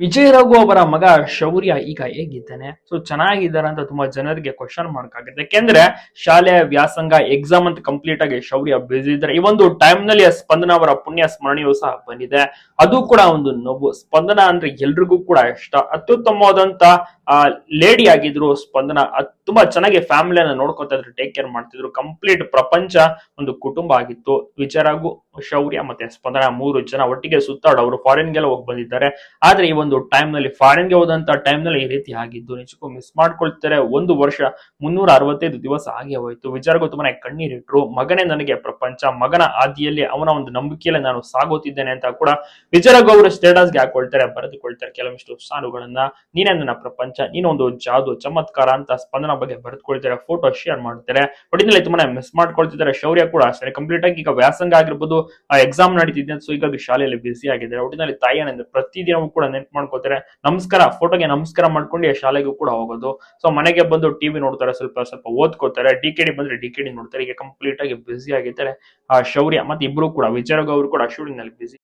ವಿಜಯ್ ರಘು ಅವರ ಮಗ ಶೌರ್ಯ ಈಗ ಹೇಗಿದ್ದಾನೆ? ಸೊ ಚೆನ್ನಾಗಿದ್ದಾರೆ ಅಂತ ತುಂಬಾ ಜನರಿಗೆ ಕ್ವಶನ್ ಮಾರ್ಕ್ ಯಾಕೆಂದ್ರೆ ಶಾಲೆಯ ವ್ಯಾಸಂಗ ಎಕ್ಸಾಮ್ ಅಂತ ಕಂಪ್ಲೀಟ್ ಆಗಿ ಶೌರ್ಯ ಬ್ಯುಸಿ ಇದ್ದಾರೆ. ಈ ಒಂದು ಟೈಮ್ನಲ್ಲಿ ಸ್ಪಂದನ ಅವರ ಪುಣ್ಯ ಸ್ಮರಣೆಯೂ ಸಹ ಬಂದಿದೆ. ಅದು ಕೂಡ ಒಂದು ನೋವು. ಸ್ಪಂದನ ಅಂದ್ರೆ ಎಲ್ರಿಗೂ ಕೂಡ ಇಷ್ಟ. ಅತ್ಯುತ್ತಮವಾದಂತ ಲೇಡಿ ಆಗಿದ್ರು ಸ್ಪಂದನ. ತುಂಬಾ ಚೆನ್ನಾಗಿ ಫ್ಯಾಮಿಲಿಯನ್ನ ನೋಡ್ಕೊತಾ ಇದ್ರು ಟೇಕ್ ಕೇರ್ ಮಾಡ್ತಿದ್ರು. ಕಂಪ್ಲೀಟ್ ಪ್ರಪಂಚ ಒಂದು ಕುಟುಂಬ ಆಗಿತ್ತು. ವಿಚಾರಗೂ ಶೌರ್ಯ ಮತ್ತೆ ಸ್ಪಂದನ ಮೂರು ಜನ ಒಟ್ಟಿಗೆ ಸುತ್ತಾಡು ಅವರು ಫಾರಿನ್ ಗೆಲ್ಲ ಹೋಗಿ ಬಂದಿದ್ದಾರೆ. ಆದ್ರೆ ಈ ಟೈಮ್ನಲ್ಲಿ ಫಾರಿನ್ಗೆ ಹೋದಂತ ಟೈಮ್ನಲ್ಲಿ ಈ ರೀತಿ ಆಗಿದ್ದು. ನಿಜಕ್ಕೂ ಮಿಸ್ ಮಾಡ್ಕೊಳ್ತಾರೆ ಒಂದು ವರ್ಷ ಮುನ್ನೂರ ಅರವತ್ತೈದು ದಿವಸ ಆಗಿ ಹೋಯ್ತು. ವಿಚಾರಗೂ ತುಂಬಾನೇ ಕಣ್ಣೀರಿಟ್ರು ಮಗನೇ ನನಗೆ ಪ್ರಪಂಚ. ಮಗನ ಆದಿಯಲ್ಲಿ ಅವನ ಒಂದು ನಂಬಿಕೆಯಲ್ಲಿ ನಾನು ಸಾಗುತ್ತಿದ್ದೇನೆ ಅಂತ ಕೂಡ ವಿಚಾರಗೂ ಅವರು ಸ್ಟೇಟಸ್ಗೆ ಹಾಕೊಳ್ತಾರೆ, ಬರೆದುಕೊಳ್ತಾರೆ ಕೆಲವಿಷ್ಟು ಸಾಲುಗಳನ್ನ. ನೀನೇ ನನ್ನ ಪ್ರಪಂಚ ನೀನೊಂದು ಜಾದು, ಚಮತ್ಕಾರ ಅಂತ ಸ್ಪಂದನ ಬಗ್ಗೆ ಬರೆದುಕೊಳ್ತಾರೆ ಫೋಟೋ ಶೇರ್ ಮಾಡ್ತಾರೆ. ಒಟ್ಟಿನಲ್ಲಿ ತುಂಬಾನೇ ಮಿಸ್ ಮಾಡ್ಕೊಳ್ತಿದ್ದಾರೆ. ಶೌರ್ಯ ಕೂಡ ಅಷ್ಟೇ. ಕಂಪ್ಲೀಟ್ ಆಗಿ ಈಗ ವ್ಯಾಸಂಗ ಆಗಿರ್ಬೋದು ಎಕ್ಸಾಮ್ ನಡೀತಿದ್ದೆ ಸೊ ಹೀಗಾಗಿ ಶಾಲೆಯಲ್ಲಿ ಬ್ಯುಸಿ ಆಗಿದ್ದಾರೆ. ಒಟ್ಟಿನಲ್ಲಿ ತಾಯಿಯನ್ನ ಪ್ರತಿದಿನವೂ ಕೂಡ ನೆನ್ಪು ಮಾಡ್ಕೋತಾರೆ ನಮಸ್ಕಾರ ಫೋಟೋಗೆ ನಮಸ್ಕಾರ ಮಾಡ್ಕೊಂಡು ಶಾಲೆಗೂ ಕೂಡ ಹೋಗೋದು. ಸೊ ಮನೆಗೆ ಬಂದು ಟಿವಿ ನೋಡ್ತಾರೆ, ಸ್ವಲ್ಪ ಸ್ವಲ್ಪ ಓದ್ಕೋತಾರೆ ಡಿ ಕೆ ಬಂದ್ರೆ ಡಿ ಕೆ ನೋಡ್ತಾರೆ. ಈಗ ಕಂಪ್ಲೀಟ್ ಆಗಿ ಬ್ಯುಸಿ ಆಗಿದ್ದಾರೆ. ಆ ಶೌರ್ಯ, ಮತ್ತೆ ಇಬ್ರು ಕೂಡ ವಿಚಾರಗ ಅವರು ಕೂಡ ಶೂಟಿಂಗ್ನಲ್ಲಿ ಬಿಸಿ